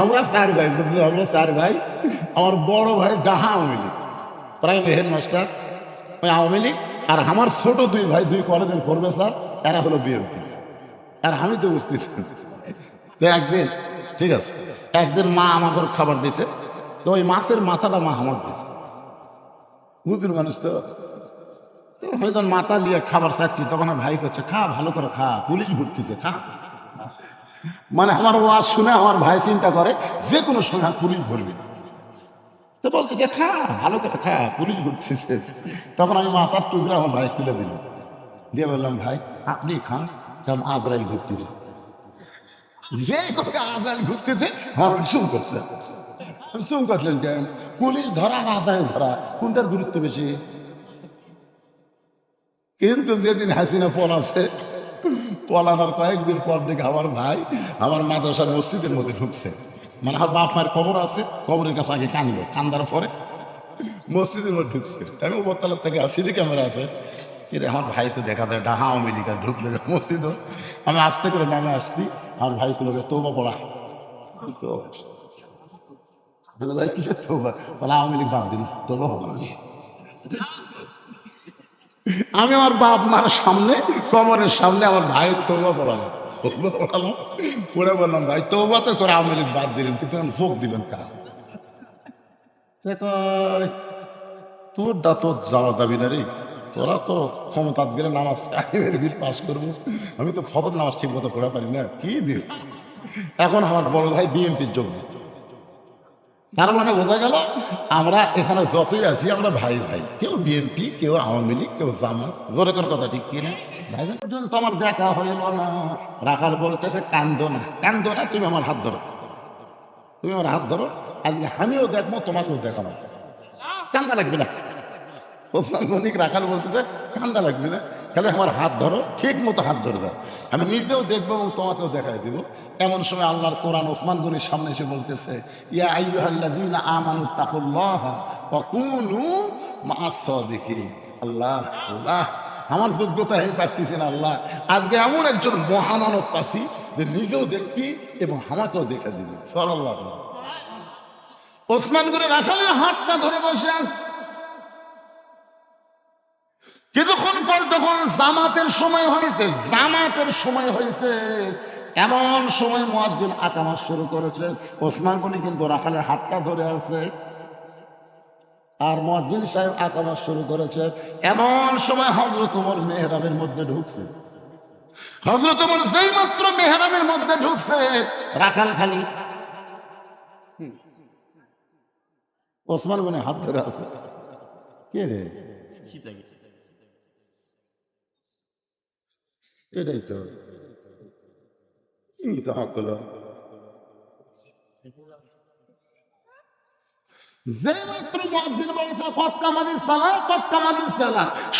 আমরা চার ভাই, বুঝলি, আমরা চার ভাই, আমার বড় ভাই ডাহা আওয়ামী লীগ। প্রাইমারি হেডমাস্টার ওই আওয়ামী লীগ। আর আমার ছোট দুই ভাই, দুই কলেজের প্রফেসর, এরা হলো বিএনপি। আর আমি তো বুঝতেছি তো একদিন, ঠিক আছে, একদিন মা আমাকে খাবার দিছে তো ওই মাছের মাথাটা মা আমার দিছে বুঝলি মানুষ তো? তো হয়তো মাথা নিয়ে খাবার চাচ্ছি তখন ভাই করছে, খা, ভালো করে খা, পুলিশ ঘুরতেছে খা। মানে আমার ওয়াজ শুনে আমার ভাই চিন্তা করে, যে কোনো সময় পুলিশ ধরবে। তো বলতেছে খা, ভালো করে খা, পুলিশ ঘুরতেছে তখন আমি মাথার টুকরা আমার ভাই তুলে দিলাম। দিয়ে বললাম, ভাই, আপনি খান, কারণ আজরাইল ঘুরতেছে। যে কথা আজরাইল ঘুরতেছে আমার চুম করছে আমি চুম করলেন কেন? পুলিশ ধরা আর আজরাইল ধরা, কোনটার গুরুত্ব বেশি? কিন্তু যেদিন হাসিনা পলাছে পলানোর কয়েকদিন পর দেখে আমার ভাই আমার মাদ্রাসার মসজিদের মধ্যে ঢুকছে। মানে আমার বাপ মায়ের কবর আছে, কবরের কাছে আগে কানলো। কান্দার পরে মসজিদের মধ্যে ঢুকছে। আমি উপরতলার থেকে সিডি ক্যামেরা আছে। কিরে আমার ভাই তো দেখা যায় ডাহা আওয়ামী ঢুকলো মসজিদ। আমি আস্তে করে নামে আসছি, আমার ভাই গুলোকে তোবা পড়া। তো ভাই, কিসের তোবা? বলে, আওয়ামী লীগ বাদ দিন তোবা হলো আমি আমার বাপ মার সামনে, কবরের সামনে আমার ভাই তোবা পড়ালাম তোবা পড়ালাম, পড়ে বললাম, ভাই তোবা তো করে লীগ বাদ দিলেন, কিন্তু এখন ভোগ দিবেন কার? দেখো তোরটা তো যাওয়া যাবি না রে, তোরা তো ক্ষমতাত গেলে নামাজ কাহিমের বিল পাস করব। আমি তো ফতর নামাজ ঠিক মতো পড়া পারি না, কি দিল এখন আমার বড় ভাই বিএনপির যোগ্য তার মানে বোঝা গেল, আমরা এখানে যতই আছি, আমরা ভাই ভাই। কেউ বিএনপি, কেউ আওয়ামী লীগ, কেউ জামাত, জোরে কোনো কথা ঠিক কিনা? ভাই ভাই আমার দেখা হইল না। রাখাল বলতেছে, কান্দো না কান্দো না, তুমি আমার হাত ধরো। তুমি আমার হাত ধরো, আজকে আমিও দেখব, তোমাকেও দেখাবো। কান্দা লাগবে না। ওসমান রাখাল বলতেছে, কান্দা লাগবে না তাহলে আমার হাত ধরো, ঠিক মতো হাত ধরে দাও। আমি নিজেও দেখব এবং তোমাকেও দেখাই দিব। এমন সময় আল্লাহর কোরআন ওসমান গনির সামনে এসে বলতেছে, ইয়া আইয়ুহাল্লাযীনা আমানু তাকুল্লাহ সাদিকিন। আল্লাহ আল্লাহ, আমার যোগ্যতা আমি পারতেছেন আল্লাহ। আজকে এমন একজন মহামানব পাচ্ছি যে নিজেও দেখবি এবং আমাকেও দেখে দিবি। সাল্লাহ ওসমান করে রাখালের হাতটা ধরে বসে আছে। কিছুক্ষণ পর যখন জামাতের সময় হয়েছে, জামাতের সময় হয়েছে, এমন সময় মোয়াজ্জিন আকামাস শুরু করেছে। ওসমান গনি কিন্তু রাখালের হাতটা ধরে আছে। আর মসজিদ সাহেব আকামাস শুরু করেছে। এমন সময় হজরত তোমার মেহরাবের মধ্যে ঢুকছে। হজরত তোমার যেই মাত্র মেহরাবের মধ্যে ঢুকছে, রাখাল খালি। ওসমান গনি হাত ধরে আছে। কে রে? এটাই তো। এই তো হক হলো।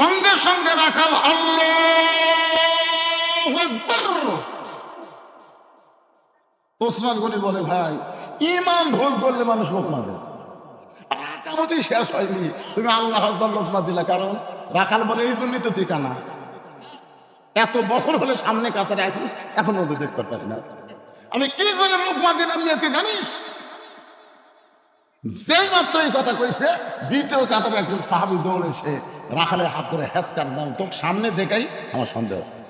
সঙ্গে সঙ্গে রাখাল ওসমান গনি বলে, ভাই ইমান ভুল করলে মানুষ লোকমা দেয় আর শেষ হয়নি। তুমি আল্লাহ আকবর লোকমা দিলা কারণ? রাখাল বলে, এই জন্যই তো ঠিকানা। এত বছর হলে সামনে কাতারে আসিস, এখন দেখতে পারি না। আমি কি করে লোকমা দিলাম তুই জানিস? যেই মাত্র এই কথা কইছে, দ্বিতীয় কাতারে একজন সাহাবি দৌড়েছে রাখালের হাত ধরে হ্যাসকার দাম তোকে সামনে দেখাই আমার সন্দেহ আছে।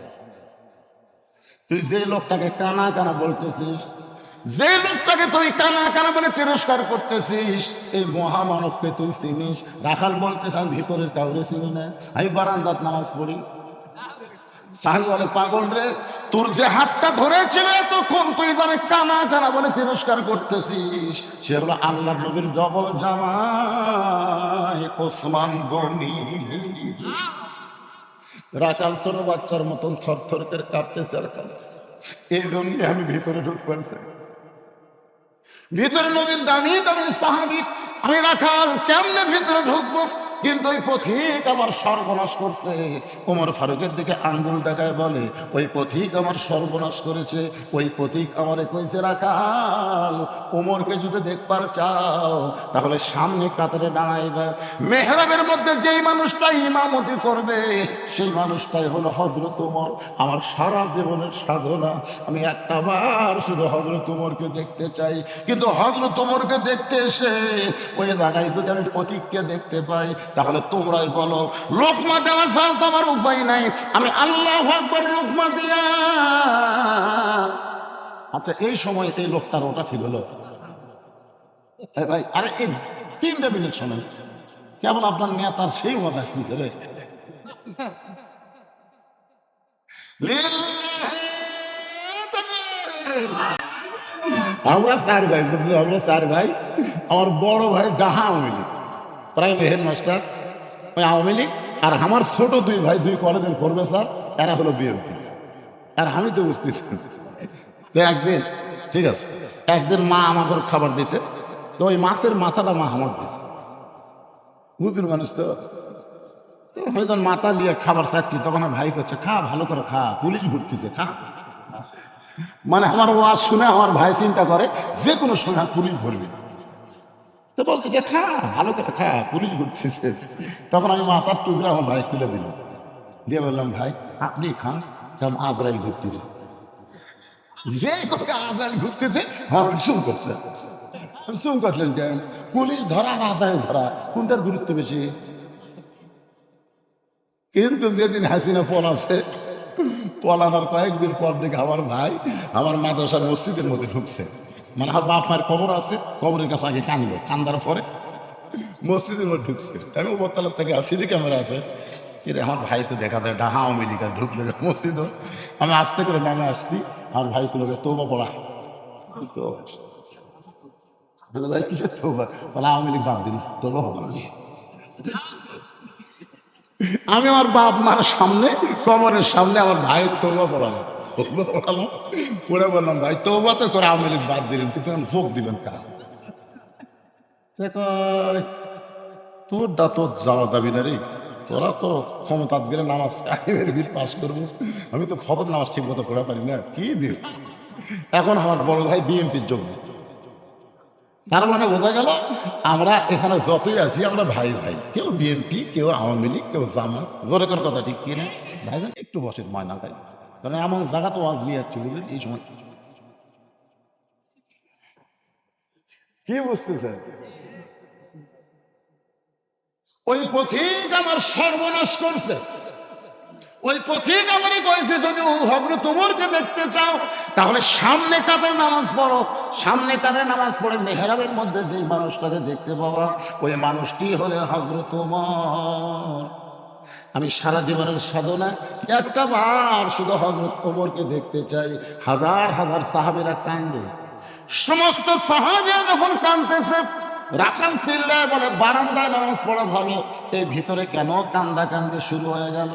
তুই যে লোকটাকে কানা কানা বলতেছিস যে লোকটাকে তুই কানা কানা বলে তিরস্কার করতেছিস, এই মহামানবকে তুই চিনিস। রাখাল বলতেছ, আমি ভিতরের কাউরে চিনি না, আমি বারান্দাত নামাজ পড়ি। সাহেব বলে, পাগল রে, তোর যে হাতটা ধরেছিল তখন তুই জানে কানা কানা বলে তিরস্কার করতেছিস। সে হলো আল্লাহ নবীর ডবল জামাই, ওসমান গনি। রাখাল ছোট বাচ্চার মতন থর থর করে কাঁপতেছে আর কাঁদছে এই জন্যই আমি ভিতরে ঢুকবার ভিতরে নবীর দামি দামি সাহাবি, আমি রাখাল কেমনে ভিতরে ঢুকবো? কিন্তু ওই পথিক আমার সর্বনাশ করছে। ওমর ফারুকের দিকে আঙ্গুল দেখায় বলে, ওই পথিক আমার সর্বনাশ করেছে, ওই পথিক আমারে কইছে, রাখাল ওমরকে যদি দেখবার চাও, তাহলে সামনে কাতারে দাঁড়াইবা। মেহরাবের মধ্যে যেই মানুষটা ইমামতি করবে, সেই মানুষটাই হলো হজরত উমর। আমার সারা জীবনের সাধনা, আমি একটা বার শুধু হজরত উমরকে দেখতে চাই। কিন্তু হজরত উমরকে দেখতে এসে ওই জায়গায় যদি আমি প্রতীককে দেখতে পাই তাহলে তোমরাই বলো, লোকমা দেওয়া ছাড়া তো আমার উপায় নাই। আমি আল্লাহ আকবর লোকমা দিয়া। আচ্ছা এই সময় এই লোকটার ওটা ঠিক হলো। ভাই, আরে, এই তিনটা মিনিট শোনেন। কেবল আপনার নেতার সেই কথা আসতেছে রে। আমরা চার ভাই আমরা ভাই, আমার বড় ভাই ডাহা আওয়ামী প্রাইমারি হেডমাস্টার, ওই আওয়ামী লীগ, আর আমার ছোট দুই ভাই দুই কলেজের প্রফেসর এরা হলো বিএনপি। আর আমি তো বুঝতেছি তো একদিন, ঠিক আছে, একদিন মা আমাকে খাবার দিয়েছে, তো ওই মাছের মাথাটা মা আমার দিয়েছে। বুঝলি মানুষ তো। তো হয়তো মাথা নিয়ে খাবার চাচ্ছি তখন ভাই করছে খা, ভালো করে খা, পুলিশ ঘুরতেছে খা। মানে আমার ওয়াজ শুনে আমার ভাই চিন্তা করে, যে কোনো সময় পুলিশ ধরবে। তো বলতেছে খা, ভালো করে খা পুলিশ ঘুরতেছে তখন আমি মাথার টুকরা আমার ভাই তুলে দিলাম। দিয়ে বললাম, ভাই, আপনি খান, কারণ আজরাইল ঘুরতেছে। যে কথা আজরাইল ঘুরতেছে আমার চুম করছে আমি চুম করলেন কেন? পুলিশ ধরা আর আজরাইল ধরা, কোনটার গুরুত্ব বেশি? কিন্তু যেদিন হাসিনা পলাছে পলানোর কয়েকদিন পর দেখে আমার ভাই আমার মাদ্রাসার মসজিদের মধ্যে ঢুকছে। মানে আমার বাপ মায়ের কবর আছে কবরের কাছে আগে কানলো। কান্দার পরে মসজিদের মধ্যে ঢুকছে। আমি উপরতলার থেকে সিডি ক্যামেরা আছে। কিরে আমার ভাই তো দেখা যায় ডাহা আওয়ামী ঢুকলো মসজিদ। আমি আস্তে করে নামে আসছি আমার ভাই গুলোকে তোবা পড়া। তো ভাই, কিসের তোবা? বলে, আওয়ামী লীগ বাদ দিন, তোবা পড়া আমি আমার বাপ মার সামনে কবরের সামনে আমার ভাইয়ের তৌবা পড়ালাম। পড়ে বললাম ভাই তৌবা তো করে আওয়ামী লীগ বাদ দিলেন কিন্তু এখন ভোগ দিবেন কার তে কয়, তোরটা তো যাওয়া যাবি না রে তোরা তো ক্ষমতাত গেলে নামাজ কাহিমের বিল পাস করব আমি তো ফতর নামাজ ঠিক মতো পড়া পারি না কি? বিল এখন আমার বড় ভাই বিএনপির যোগ্য তার মানে বোঝা গেল আমরা এখানে যতই আছি আমরা ভাই ভাই কেউ বিএনপি কেউ আওয়ামী লীগ কেউ জামাত জোরে কোন কথা ঠিক কিনা ভাই ভাই একটু বসে ময়না ভাই কারণ এমন জায়গা তো আজ নিয়ে যাচ্ছে, বুঝলেন? এই সময়। কি বুঝতেছেন? ওই পথিক আমার সর্বনাশ করছে। ওই পথিক আমারই কয়েছে যদি হজরত তোমারকে দেখতে চাও, তাহলে সামনে কাদের নামাজ পড়ো? সামনে কাদের নামাজ পড়ে? মেহরাবের মধ্যে যেই মানুষটাকে দেখতে পাওয়া, ওই মানুষটি হলে হজরত তোমার। আমি সারা জীবনের সাধনা একটা বার শুধু হজরত ওমরকে দেখতে চাই। হাজার হাজার সাহাবেরা কান্দে সমস্ত সাহাবিয়া যখন কান্দতেছে রাখাল চিল্লায় বলে, বারান্দায় নামাজ পড়া ভালো এই ভিতরে কেন কান্দা কান্দে শুরু হয়ে গেল?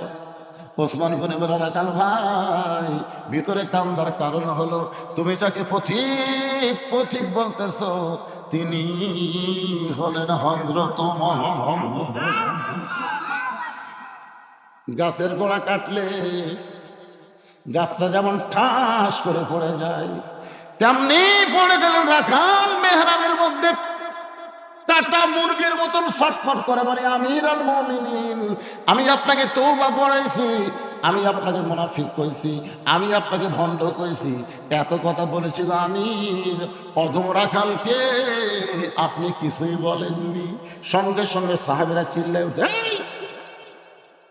ওসমান কোনে বলে, রাখাল ভাই, ভিতরে কান্দার কারণ হলো, তুমি যাকে পথিক পথিক বলতেছ। তিনি হলেন হজরত মোহাম্মদ গাছের গোড়া কাটলে গাছটা যেমন ঠাস করে পড়ে যায়, তেমনি পড়ে গেল রাখাল মেহরাবের মধ্যে কাটা মুরগির মতন ছটফট করে মানে আমির আল মমিনিন, আমি আপনাকে তৌবা পড়াইছি আমি আপনাকে মুনাফিক কইছি আমি আপনাকে ভণ্ড কইছি এত কথা বলেছি গো আমির, অধম রাখালকে আপনি কিছুই বলেননি সঙ্গে সঙ্গে সাহেবেরা চিল্লে উঠে, "এই! এই কে রে?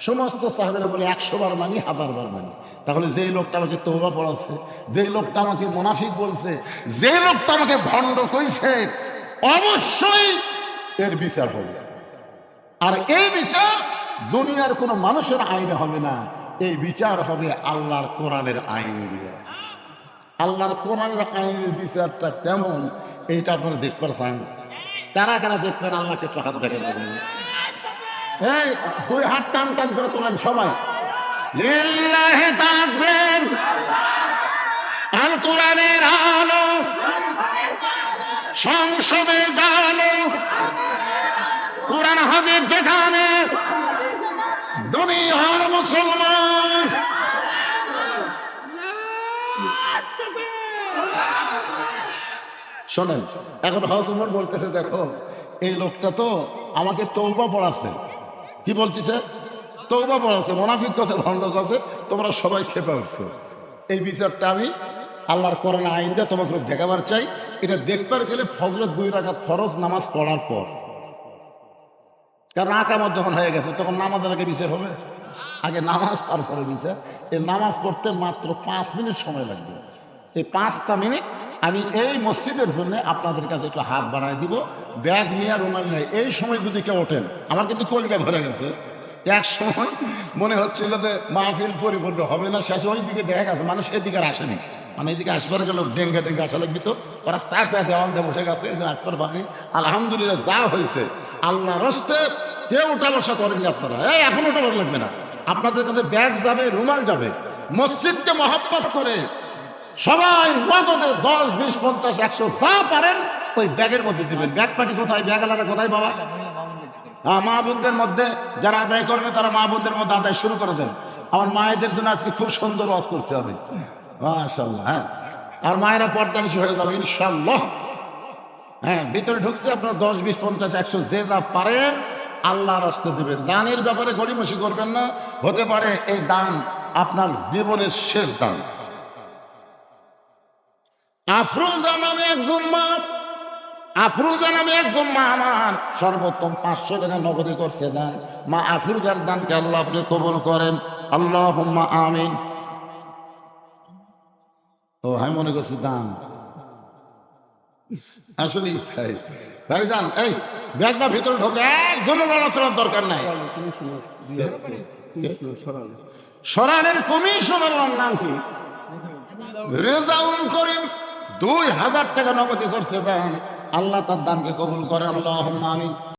সমস্ত সাহেবেরা বলে, একশো বার মানি, হাজার বার মানি। তাহলে যেই লোকটা আমাকে তৌবা পড়াচ্ছে, যেই লোকটা আমাকে মোনাফিক বলছে যে লোকটা আমাকে ভণ্ড কইছে, অবশ্যই এর বিচার হবে। আর এই বিচার দুনিয়ার কোনো মানুষের আইনে হবে না। এই বিচার হবে আল্লাহর কোরআনের আইন আল্লাহর কোরআনের আইনের বিচারটা কেমন, এইটা আপনারা দেখতে চান। কারা কারা দেখবেন, আল্লাহকে হাত দেখে এই দুই হাত টান টান করে তোলেন সবাই। লিল্লাহে তাকবীর। আল কোরআনের আলো। সংসদে জানো কোরআন হাদিস যেখানে দুনিয়ার মুসলমান। শোনেন, এখন হয়তো তোমার বলতেছে, দেখো, এই লোকটা তো আমাকে তৌবা পড়াচ্ছে। কি বলতেছে? তৌবা পড়াচ্ছে মোনাফিক কাছে ভণ্ড কাছে তোমরা সবাই খেপে উঠছো। এই বিচারটা আমি আল্লাহর করোনা আইন দিয়ে তোমাকে দেখাবার চাই। এটা দেখবার গেলে ফজরের দুই রাখাত ফরজ, নামাজ পড়ার পর। কারণ আকামত যখন হয়ে গেছে, তখন নামাজের আগে বিচার হবে। আগে নামাজ, তারপরে বিচার। এই নামাজ পড়তে মাত্র পাঁচ মিনিট সময় লাগবে। এই পাঁচটা মিনিট আমি এই মসজিদের জন্য আপনাদের কাছে একটু হাত বাড়ায় দিব। ব্যাগ নিয়ে রুমাল নেই। এই সময় যদি কেউ ওঠেন, আমার কিন্তু কলকা ভরে গেছে। এক সময় মনে হচ্ছিল যে মাহফিল পরিপূর্ণ হবে না, শেষে ওই দিকে দেখা গেছে, মানুষ এদিকে আর আসেনি। মানে এদিকে আসবার গেল ডেঙ্গে ডেঙ্গে আসা লাগবি তো ওরা চা পেয়ে দেওয়াল বসে গেছে, এই আসবার পারেনি। আলহামদুলিল্লাহ, যা হয়েছে আল্লাহ রস্তে কেউ উঠা বসা করেননি আপনারা। এই, এখন বসা লাগবে না। আপনাদের কাছে ব্যাগ যাবে, রুমাল যাবে। মসজিদকে মহাব্বত করে সবাই নগদে দশ, বিশ, পঞ্চাশ, একশো যা পারেন, ওই ব্যাগের মধ্যে দিবেন। ব্যাগ পাটি কোথায়? ব্যাগ আলাদা কোথায় বাবা? হ্যাঁ মা বোনদের মধ্যে যারা আদায় করবে, তারা মা বোনদের মধ্যে আদায় শুরু করে দেন। আমার মায়েদের জন্য আজকে খুব সুন্দর ওয়াজ করছে আমি। মাশাল্লাহ হ্যাঁ। আর মায়েরা পর্দানিশী হয়ে যাবে ইনশাল্লাহ হ্যাঁ ভিতরে ঢুকছে আপনার দশ, বিশ, পঞ্চাশ, একশো যে যা পারেন আল্লাহ রাস্তা দেবেন। দানের ব্যাপারে গড়িমসি করবেন না। হতে পারে এই দান আপনার জীবনের শেষ দান। আফরোজা নামে একজন মা, আফরোজা নামে একজন মা আমার। সর্বোত্তম পাঁচশো টাকা নগদে করছে দান। মা আফরোজার দানকে আল্লাহ আপনি কবুল করেন। আল্লাহ আমিন। ও, আমি মনে করছি দান। আসলেই তাই। ভাই যান এই, ব্যাগটা ভিতরে ঢোকে। একজনও নড়াচড়ার দরকার নাই। সরানের কমিশনের নাম কি? রেজাউল করিম। দুই হাজার টাকা নগদে করছে দান। আল্লাহ তার দানকে কবুল করে আল্লাহ আমিন।